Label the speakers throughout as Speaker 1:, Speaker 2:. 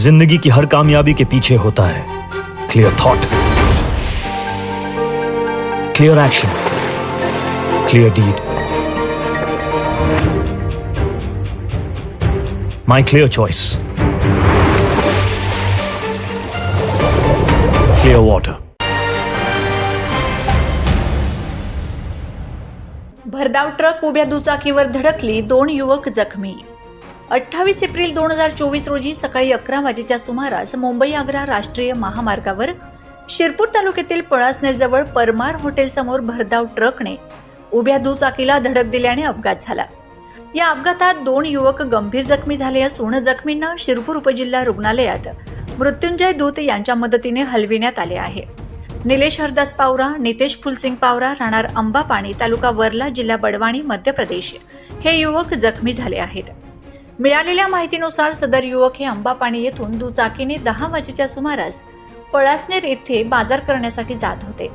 Speaker 1: जिंदगी की हर कामयाबी के पीछे होता है। Clear thought clear action clear deed my clear choice clear water
Speaker 2: भरधाव ट्रक उभ्या दुचाकीवर धडकली दोन युवक जखमी. अठ्ठावीस एप्रिल दोन हजार चोवीस रोजी सकाळी अकरा वाजेच्या सुमारास मुंबई आग्रा राष्ट्रीय महामार्गावर शिरपूर तालुक्यातील पळासनेरजवळ परमार हॉटेलसमोर भरधाव ट्रकने उभ्या दुचाकीला धडक दिल्याने अपघात झाला. या अपघातात दोन युवक गंभीर जखमी झाले असून जखमींना शिरपूर उपजिल्हा रुग्णालयात मृत्युंजय दूत यांच्या मदतीने हलविण्यात आले आहे. निलेश हरदास पावरा नितेश फुलसिंग पावरा राहणार अंबापाणी तालुका वर्ला जिल्हा बडवाणी मध्य प्रदेश हे युवक जखमी झाले आहेत. मिळालेल्या माहितीनुसार सदर युवक हे अंबापाणी येथून दुचाकीने दहा वाजेच्या सुमारास पळासनेर येथे बाजार करण्यासाठी जात होते.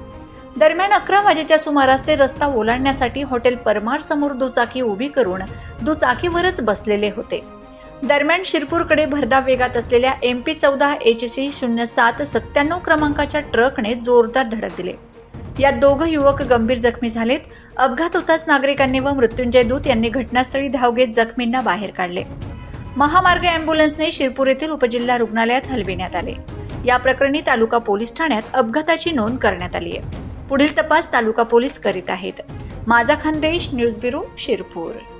Speaker 2: दरम्यान अकरा वाजेच्या सुमारास ते रस्ता ओलांडण्यासाठी हॉटेल परमार समोर दुचाकी उभी करून दुचाकीवरच बसलेले होते. दरम्यान शिरपूरकडे भरधाव वेगात असलेल्या एम पी चौदा एच सी शून्य सात सत्त्याण्णव क्रमांकाच्या ट्रकने जोरदार धडक दिले. यात दोघं युवक गंभीर जखमी झालेत. अपघात होताच नागरिकांनी व मृत्युंजय दूत यांनी घटनास्थळी धाव घेत जखमींना बाहेर काढले. महामार्ग अँब्युलन्सने शिरपूर येथील उपजिल्हा रुग्णालयात हलविण्यात आले. या प्रकरणी तालुका पोलीस ठाण्यात अपघाताची नोंद करण्यात आली आहे. पुढील तपास तालुका पोलीस करीत आहेत. माझा खानदेश न्यूज ब्युरो शिरपूर.